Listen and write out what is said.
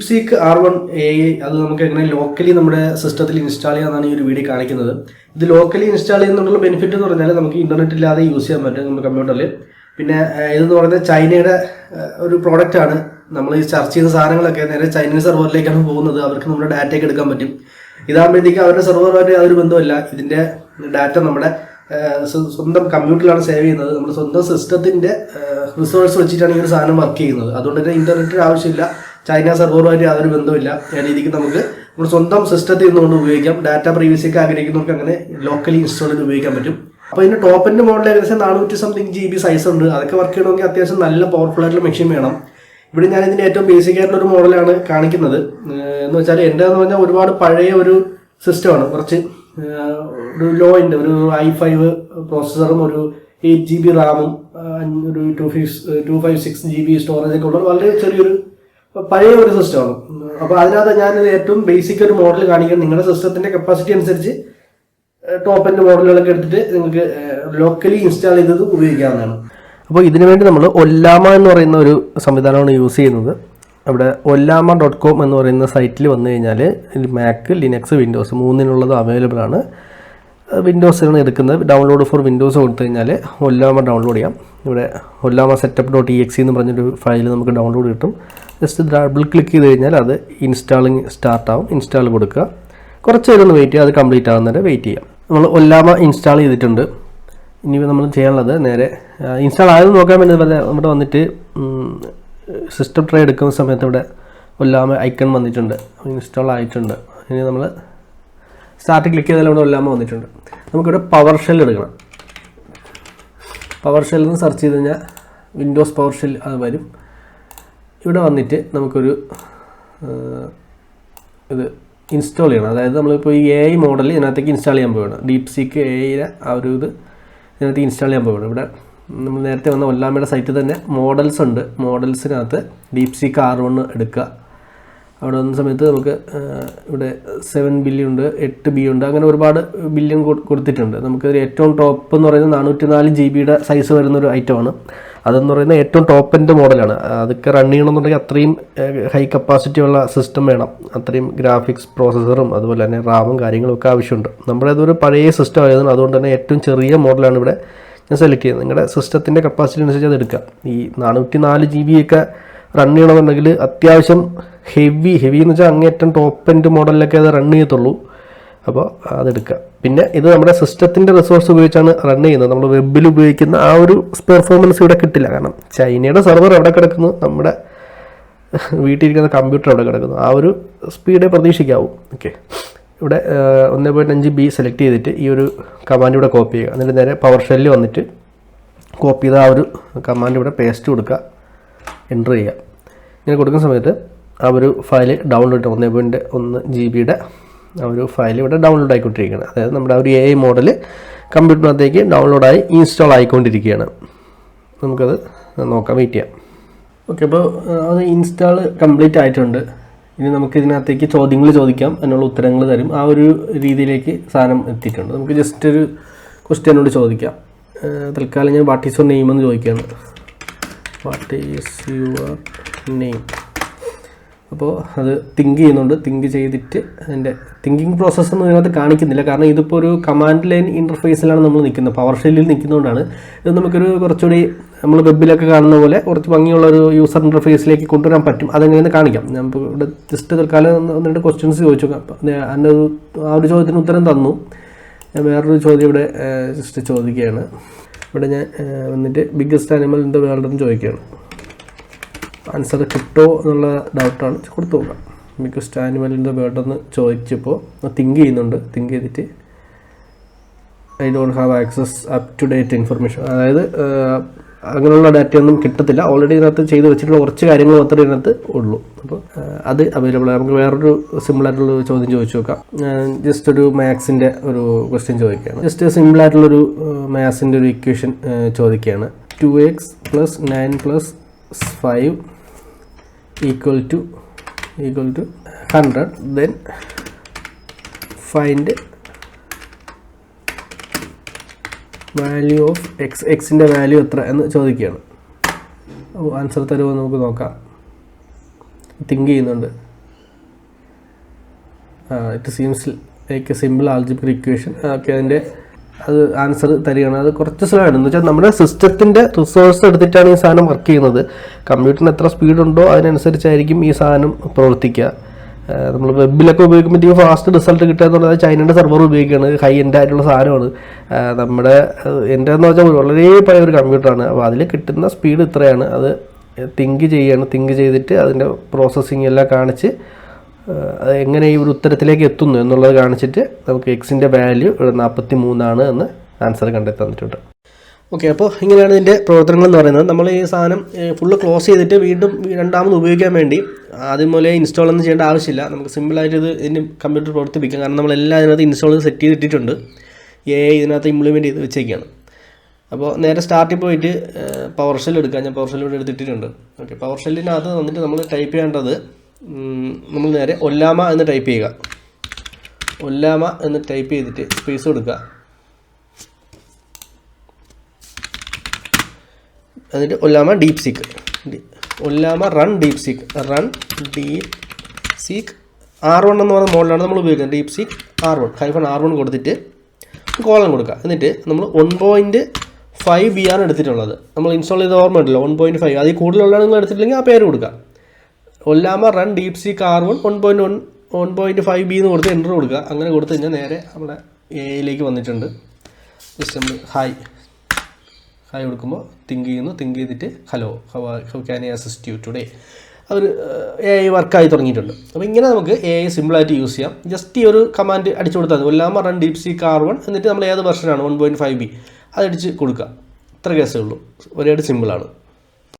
Deep seek R one എ അത് നമുക്ക് എങ്ങനെ ലോക്കലി നമ്മുടെ സിസ്റ്റത്തിൽ ഇൻസ്റ്റാൾ ചെയ്യാന്നാണ് ഈ ഒരു വീഡിയോ കാണിക്കുന്നത്. ഇത് ലോക്കലി ഇൻസ്റ്റാൾ ചെയ്യുന്നുള്ള ബെനിഫിറ്റ് എന്ന് പറഞ്ഞാൽ നമുക്ക് ഇന്റർനെറ്റ് ഇല്ലാതെ യൂസ് ചെയ്യാൻ പറ്റും നമ്മുടെ കമ്പ്യൂട്ടറിൽ പിന്നെ ഇതെന്ന് പറയുന്നത് ചൈനയുടെ ഒരു പ്രോഡക്റ്റ് ആണ്. നമ്മൾ ഈ ചർച്ച ചെയ്യുന്ന സാധനങ്ങളൊക്കെ നേരെ ചൈനീസ് സെർവറിലേക്കാണ് പോകുന്നത്. അവർക്ക് നമ്മുടെ ഡാറ്റയൊക്കെ എടുക്കാൻ പറ്റും. ഇതാകുമ്പോഴത്തേക്ക് അവരുടെ സെർവറുമായിട്ട് യാതൊരു ബന്ധമില്ല ഇതിന്റെ ഡാറ്റ നമ്മുടെ സ്വന്തം കമ്പ്യൂട്ടറിലാണ് സേവ് ചെയ്യുന്നത്. നമ്മുടെ സ്വന്തം സിസ്റ്റത്തിന്റെ റിസോഴ്സ് വെച്ചിട്ടാണ് ഈ ഒരു സാധനം വർക്ക് ചെയ്യുന്നത്. അതുകൊണ്ട് തന്നെ ഇന്റർനെറ്റിന് ആവശ്യമില്ല. ചൈന സെർവറുമായിട്ട് യാതൊരു ബന്ധമില്ല ആ രീതിക്ക് നമുക്ക് നമ്മുടെ സ്വന്തം സിസ്റ്റത്തിൽ നിന്നുകൊണ്ട് ഉപയോഗിക്കാം. ഡാറ്റ പ്രീവിയസ് ഒക്കെ ആഗ്രഹിക്കുന്നവർക്ക് അങ്ങനെ ലോക്കലി ഇൻസ്റ്റാൾ ചെയ്ത് ഉപയോഗിക്കാൻ പറ്റും. അപ്പോൾ ഇതിന്റെ ടോപ്പിന്റെ മോഡൽ ഏകദേശം നാനൂറ്റി സംതിങ് ജി ബി സൈസ് ഉണ്ട്. അതൊക്കെ വർക്ക് ചെയ്യണമെങ്കിൽ അത്യാവശ്യം നല്ല പവർഫുൾ ആയിട്ടുള്ള മെഷീൻ വേണം. ഇവിടെ ഞാൻ ഇതിന്റെ ഏറ്റവും ബേസിക് ആയിട്ടുള്ള ഒരു മോഡലാണ് കാണിക്കുന്നത്. എന്ന് വെച്ചാൽ എന്റെ എന്ന് പറഞ്ഞാൽ ഒരുപാട് പഴയ ഒരു സിസ്റ്റമാണ് കുറച്ച് ഒരു ലോ ഉണ്ട് ഒരു ഐ ഫൈവ് പ്രോസസ്സറും ഒരു എയ്റ്റ് ജി ബി റാമും ഒരു two fifty five six G B storage ഒക്കെ ഉള്ള വളരെ ചെറിയൊരു പഴയ ഒരു സിസ്റ്റമാണ് അപ്പോൾ അതിനകത്ത് ഞാൻ ഏറ്റവും ബേസിക് ഒരു മോഡൽ കാണിക്കാൻ നിങ്ങളുടെ സിസ്റ്റത്തിന്റെ കപ്പാസിറ്റി അനുസരിച്ച് ടോപ്പ് എൻഡ് മോഡലുകളൊക്കെ എടുത്തിട്ട് നിങ്ങൾക്ക് ലോക്കലി ഇൻസ്റ്റാൾ ചെയ്തത് ഉപയോഗിക്കാവുന്നതാണ്. അപ്പോൾ ഇതിനു വേണ്ടി നമ്മൾ ഒല്ലാമ എന്ന് പറയുന്ന ഒരു സംവിധാനമാണ് യൂസ് ചെയ്യുന്നത്. അവിടെ ഒല്ലാമ ഡോട്ട് കോം എന്ന് പറയുന്ന സൈറ്റിൽ വന്നു കഴിഞ്ഞാൽ മാക്ക് ലിനക്സ് വിൻഡോസ് മൂന്നിനുള്ളത് അവൈലബിൾ ആണ്. വിൻഡോസിലാണ് എടുക്കുന്നത്. ഡൗൺലോഡ് ഫോർ വിൻഡോസ് കൊടുത്തു കഴിഞ്ഞാൽ ഒല്ലാമ ഡൗൺലോഡ് ചെയ്യാം. ഇവിടെ Ollama setup dot exe എന്ന് പറഞ്ഞൊരു ഫയൽ നമുക്ക് ഡൗൺലോഡ് കിട്ടും. ജസ്റ്റ് ഡബിൾ ക്ലിക്ക് ചെയ്ത് കഴിഞ്ഞാൽ അത് ഇൻസ്റ്റാളിങ് സ്റ്റാർട്ട് ആവും. ഇൻസ്റ്റാൾ കൊടുക്കുക. കുറച്ച് നേരം ഒന്ന് വെയിറ്റ് ചെയ്യുക. അത് കംപ്ലീറ്റ് ആകുന്നവരെ വെയിറ്റ് ചെയ്യാം. നമ്മൾ ഒല്ലാമ ഇൻസ്റ്റാൾ ചെയ്തിട്ടുണ്ട്. ഇനി നമ്മൾ ചെയ്യാനുള്ളത് നേരെ ഇൻസ്റ്റാൾ ആയത് നോക്കാൻ വേണ്ടി ഇവിടെ വന്നിട്ട് സിസ്റ്റം ട്രൈ എടുക്കുന്ന സമയത്ത് ഇവിടെ ഒല്ലാമ ഐക്കൺ വന്നിട്ടുണ്ട്. ഇൻസ്റ്റാൾ ആയിട്ടുണ്ട്. ഇനി നമ്മൾ സ്റ്റാർട്ട് ക്ലിക്ക് ചെയ്താൽ ഇവിടെ ഒല്ലാമ വന്നിട്ടുണ്ട്. നമുക്കിവിടെ പവർ ഷെൽ എടുക്കണം. പവർ ഷെൽ എന്ന് സെർച്ച് ചെയ്ത് കഴിഞ്ഞാൽ വിൻഡോസ് പവർ ഷെൽ അത് വരും. ഇവിടെ വന്നിട്ട് നമുക്കൊരു ഇത് ഇൻസ്റ്റാൾ ചെയ്യണം. അതായത് നമ്മളിപ്പോൾ ഈ എ ഐ മോഡൽ ഇതിനകത്തേക്ക് ഇൻസ്റ്റാൾ ചെയ്യാൻ പോവുകയാണ് ഡീപ് സീക്ക് എ ഐയുടെ ആ ഒരു ഇത് ഇതിനകത്ത് ഇൻസ്റ്റാൾ ചെയ്യാൻ പോവുകയാണ് ഇവിടെ നമ്മൾ നേരത്തെ വന്ന ഒല്ലാമയുടെ സൈറ്റിൽ തന്നെ മോഡൽസ് ഉണ്ട്. മോഡൽസിനകത്ത് ഡീപ് സീക്ക് ആർ വൺ എടുക്കുക. അവിടെ വന്ന സമയത്ത് നമുക്ക് ഇവിടെ സെവൻ ബില്യൺ ഉണ്ട് എട്ട് ബി ഉണ്ട് അങ്ങനെ ഒരുപാട് ബില്യൺ കൊടുത്തിട്ടുണ്ട്. നമുക്ക് ഏറ്റവും ടോപ്പ് എന്ന് പറയുന്നത് നാനൂറ്റി നാല് ജി ബിയുടെ സൈസ് വരുന്ന ഒരു ഐറ്റമാണ് അതെന്ന് പറയുന്നത് ഏറ്റവും ടോപ്പ് എന്റെ മോഡലാണ് അതൊക്കെ റൺ ചെയ്യണമെന്നുണ്ടെങ്കിൽ അത്രയും ഹൈ കപ്പാസിറ്റി ഉള്ള സിസ്റ്റം വേണം. അത്രയും ഗ്രാഫിക്സ് പ്രോസസ്സറും അതുപോലെ തന്നെ റാമും കാര്യങ്ങളും ഒക്കെ ആവശ്യമുണ്ട്. നമ്മുടെ അതൊരു പഴയ സിസ്റ്റം ആയതുകൊണ്ട് അതുകൊണ്ട് തന്നെ ഏറ്റവും ചെറിയ മോഡലാണ് ഇവിടെ ഞാൻ സെലക്ട് ചെയ്യുന്നത്. നിങ്ങളുടെ സിസ്റ്റത്തിന്റെ കപ്പാസിറ്റി അനുസരിച്ച് അത് എടുക്കുക. ഈ നാനൂറ്റി നാല് ജി ബി ഒക്കെ റൺ ചെയ്യണമെന്നുണ്ടെങ്കിൽ അത്യാവശ്യം ഹെവി ഹെവി എന്ന് വെച്ചാൽ അങ്ങേറ്റം ടോപ്പ് എൻഡ് മോഡലിലൊക്കെ അത് റൺ ചെയ്യത്തുള്ളൂ. അപ്പോൾ അതെടുക്കുക. പിന്നെ ഇത് നമ്മുടെ സിസ്റ്റത്തിന്റെ റിസോഴ്സ് ഉപയോഗിച്ചാണ് റൺ ചെയ്യുന്നത്. നമ്മൾ വെബിൽ ഉപയോഗിക്കുന്ന ആ ഒരു പെർഫോമൻസ് ഇവിടെ കിട്ടില്ല. കാരണം ചൈനയുടെ സെർവർ എവിടെ കിടക്കുന്നു? നമ്മുടെ വീട്ടിലിരിക്കുന്ന കമ്പ്യൂട്ടർ എവിടെ കിടക്കുന്നു? ആ ഒരു സ്പീഡേ പ്രതീക്ഷിക്കാവൂ. ഓക്കെ ഇവിടെ ഒന്ന് പോയിന്റ് അഞ്ച് ബി സെലക്ട് ചെയ്തിട്ട് ഈ ഒരു കമാൻഡ് ഇവിടെ കോപ്പി ചെയ്യുക. എന്നിട്ട് നേരെ പവർ ഷെല്ലിൽ വന്നിട്ട് കോപ്പി ചെയ്ത ആ ഒരു കമാൻഡ് ഇവിടെ പേസ്റ്റ് കൊടുക്കുക. എന്റർ ചെയ്യുക ഇങ്ങനെ കൊടുക്കുന്ന സമയത്ത് ആ ഒരു ഫയൽ ഡൗൺലോഡ് ഒന്ന് പോയിന്റ് ഒന്ന് ജി ബിയുടെ ആ ഒരു ഫയൽ ഇവിടെ ഡൗൺലോഡ് ആയിക്കൊണ്ടിരിക്കുകയാണ്. അതായത് നമ്മുടെ ആ ഒരു എ ഐ മോഡൽ കമ്പ്യൂട്ടറിനകത്തേക്ക് ഡൗൺലോഡായി ഇൻസ്റ്റാൾ ആയിക്കൊണ്ടിരിക്കുകയാണ്. നമുക്കത് നോക്കാം വെയിറ്റ് ചെയ്യാം. ഓക്കെ അപ്പോൾ അത് ഇൻസ്റ്റാൾ കംപ്ലീറ്റ് ആയിട്ടുണ്ട്. ഇനി നമുക്ക് ഇതിനകത്തേക്ക് ചോദ്യങ്ങൾ ചോദിക്കാം അതിനുള്ള ഉത്തരങ്ങൾ തരും. ആ ഒരു രീതിയിലേക്ക് സാധനം എത്തിയിട്ടുണ്ട്. നമുക്ക് ജസ്റ്റ് ഒരു ക്വസ്റ്റ്യനോട് ചോദിക്കാം. തൽക്കാലം ഞാൻ വാട്ട് ഈസ് യുവർ നെയിം എന്ന് ചോദിക്കുകയാണ്. വാട്ട് ഈസ് യുവർ നെയിം അപ്പോൾ അത് തിങ്ക് ചെയ്യുന്നുണ്ട്. തിങ്ക് ചെയ്തിട്ട് അതിന്റെ തിങ്കിങ് പ്രോസസ്സ് ഒന്നും ഇതിനകത്ത് കാണിക്കുന്നില്ല. കാരണം ഇതിപ്പോൾ ഒരു കമാൻഡ് ലൈൻ ഇന്റർഫേസിലാണ് നമ്മൾ നിൽക്കുന്നത്. പവർ ഷെല്ലിൽ നിൽക്കുന്നതുകൊണ്ടാണ് ഇത് നമുക്കൊരു കുറച്ചുകൂടി നമ്മൾ വെബിലൊക്കെ കാണുന്ന പോലെ കുറച്ച് ഭംഗിയുള്ള ഒരു യൂസർ ഇന്റർഫേസിലേക്ക് കൊണ്ടുവരാൻ പറ്റും. അതെങ്ങനെയെന്ന് കാണിക്കാം. ഞാൻ ഇവിടെ ജസ്റ്റ് തൽക്കാലം ഒന്ന് രണ്ട് ക്വസ്റ്റ്യൻസ് ചോദിച്ചു അത് ആ ഒരു ചോദ്യത്തിന് ഉത്തരം തന്നു. ഞാൻ വേറൊരു ചോദ്യം ഇവിടെ ജസ്റ്റ് ചോദിക്കുകയാണ്. ഇവിടെ ഞാൻ വന്നിട്ട് biggest animal in the world എന്ന് ചോദിക്കുകയാണ്. ആൻസർ കിട്ടോ എന്നുള്ള ഡൗട്ടാണ് കൊടുത്തു നോക്കാം. Biggest animal in the world എന്ന് ചോദിച്ചപ്പോൾ തിങ്ക് ചെയ്യുന്നുണ്ട്. തിങ്ക് ചെയ്തിട്ട് I don't have access up to date information അതായത് അങ്ങനെയുള്ള ഡാറ്റയൊന്നും കിട്ടത്തില്ല. ഓൾറെഡി ഇതിനകത്ത് ചെയ്ത് വെച്ചിട്ടുള്ള കുറച്ച് കാര്യങ്ങൾ മാത്രമേ ഇതിനകത്ത് ഉള്ളൂ. അപ്പോൾ അത് അവൈലബിൾ ആണ്. നമുക്ക് വേറൊരു സിമ്പിൾ ആയിട്ടുള്ള ഒരു ചോദ്യം ചോദിച്ചു നോക്കാം. ജസ്റ്റ് ഒരു മാത്സിന്റെ ഒരു ക്വസ്റ്റ്യൻ ചോദിക്കുകയാണ്. ജസ്റ്റ് സിമ്പിൾ ആയിട്ടുള്ളൊരു മാത്സിന്റെ ഒരു ഇക്വേഷൻ ചോദിക്കുകയാണ്. Two X plus nine plus five equal to equal to hundred then find value of X എക്സിന്റെ വാല്യൂ എത്ര എന്ന് ചോദിക്കുകയാണ്. ആൻസർ തരുമോ നമുക്ക് നോക്കാം. തിങ്ക് ചെയ്യുന്നുണ്ട്. It seems like a simple algebraic equation okay അതിന്റെ അത് ആൻസർ തരികയാണ്. അത് കുറച്ച് സ്ലോ ആണ്. എന്ന് വെച്ചാൽ നമ്മുടെ സിസ്റ്റത്തിന്റെ റിസോഴ്സ് എടുത്തിട്ടാണ് ഈ സാധനം വർക്ക് ചെയ്യുന്നത്. കമ്പ്യൂട്ടറിന് എത്ര സ്പീഡ് ഉണ്ടോ അതിനനുസരിച്ചായിരിക്കും ഈ സാധനം പ്രവർത്തിക്കുക. നമ്മൾ വെബിലൊക്കെ ഉപയോഗിക്കുമ്പോഴത്തേക്കും ഫാസ്റ്റ് റിസൾട്ട് കിട്ടുക എന്ന് പറഞ്ഞാൽ ചൈനയുടെ സെർവർ ഉപയോഗിക്കുകയാണ് ഹൈ എൻഡ് ആയിട്ടുള്ള സാധനമാണ്. നമ്മുടെ എന്റെ എന്ന് വെച്ചാൽ വളരെ പഴയ ഒരു കമ്പ്യൂട്ടറാണ് അപ്പോൾ അതിൽ കിട്ടുന്ന സ്പീഡ് ഇത്രയാണ്. അത് തിങ്ക് ചെയ്യാണ്. തിങ്ക് ചെയ്തിട്ട് അതിന്റെ പ്രോസസ്സിങ് എല്ലാം കാണിച്ച് എങ്ങനെ ഈ ഒരു ഉത്തരത്തിലേക്ക് എത്തുന്നു എന്നുള്ളത് കാണിച്ചിട്ട് നമുക്ക് എക്സിന്റെ വാല്യൂ ഇവിടെ നാൽപ്പത്തി മൂന്നാണ് എന്ന് ആൻസർ കണ്ടെത്തി തന്നിട്ടുണ്ട്. ഓക്കെ അപ്പോൾ ഇങ്ങനെയാണ് ഇതിന്റെ പ്രവർത്തനങ്ങൾ എന്ന് പറയുന്നത്. നമ്മൾ ഈ സാധനം ഫുള്ള് ക്ലോസ് ചെയ്തിട്ട് വീണ്ടും രണ്ടാമത് ഉപയോഗിക്കാൻ വേണ്ടി ആദ്യം മുതലേ ഇൻസ്റ്റാൾ ഒന്നും ചെയ്യേണ്ട ആവശ്യമില്ല. നമുക്ക് സിമ്പിളായിട്ട് ഇത് ഇതിന് കമ്പ്യൂട്ടർ പ്രവർത്തിപ്പിക്കാം. കാരണം നമ്മളെല്ലാം ഇതിനകത്ത് ഇൻസ്റ്റാൾ ചെയ്ത് സെറ്റ് ചെയ്തിട്ടിട്ടുണ്ട്. എ ഇതിനകത്ത് ഇംപ്ലിമെന്റ് ചെയ്ത് വെച്ചേക്കാണ്. അപ്പോൾ നേരെ സ്റ്റാർട്ടിൽ പോയിട്ട് പവർ ഷെൽ എടുക്കാം. ഞാൻ പവർ ഷെൽ ഇവിടെ എടുത്തിട്ടുണ്ട് ഓക്കെ പവർ ഷെല്ലിനകത്ത് വന്നിട്ട് നമ്മൾ ടൈപ്പ് ചെയ്യേണ്ടത് നമ്മൾ നേരെ ഒല്ലാമ എന്ന് ടൈപ്പ് ചെയ്യുക. ഒല്ലാമ എന്ന് ടൈപ്പ് ചെയ്തിട്ട് സ്പേസ് കൊടുക്കുക. എന്നിട്ട് Ollama DeepSeek Ollama run DeepSeek run DeepSeek R one എന്ന് പറയുന്ന മോഡലാണ് നമ്മൾ ഉപയോഗിക്കുന്നത്. DeepSeek R one hyphen R one കൊടുത്തിട്ട് കോളം കൊടുക്കുക. എന്നിട്ട് നമ്മൾ വൺ പോയിന്റ് ഫൈവ് ബി ആണ് എടുത്തിട്ടുള്ളത്. നമ്മൾ ഇൻസ്റ്റാൾ ചെയ്ത ഓർമ്മ ഉണ്ടല്ലോ വൺ പോയിന്റ് ഫൈവ് അതിൽ കൂടുതലുള്ളതാണ് നിങ്ങൾ എടുത്തിട്ടില്ലെങ്കിൽ ആ പേര് കൊടുക്കുക. Ollama run DeepSeek R one one point one one point five B എന്ന് കൊടുത്ത് എന്റർ കൊടുക്കുക. അങ്ങനെ കൊടുത്തു കഴിഞ്ഞാൽ നേരെ നമ്മുടെ എയിലേക്ക് വന്നിട്ടുണ്ട്. ജസ്റ്റ് നമ്മൾ ഹായ് ഹായ് കൊടുക്കുമ്പോൾ തിങ്ക് ചെയ്യുന്നു തിങ്ക് ചെയ്തിട്ട് hello how how can I assist you today our A I വർക്കായി തുടങ്ങിയിട്ടുണ്ട്. അപ്പോൾ ഇങ്ങനെ നമുക്ക് എ ഐ സിമ്പിളായിട്ട് യൂസ് ചെയ്യാം. ജസ്റ്റ് ഈ ഒരു കമാൻഡ് അടിച്ചു കൊടുത്താൽ മതി. എല്ലാം run deep C car one എന്നിട്ട് നമ്മൾ ഏത് വെർഷനാണ് വൺ പോയിന്റ് ഫൈവ് ബി അതടിച്ച് കൊടുക്കുക. ഇത്ര കേസേ ഉള്ളൂ. ഒരേട് സിമ്പിളാണ്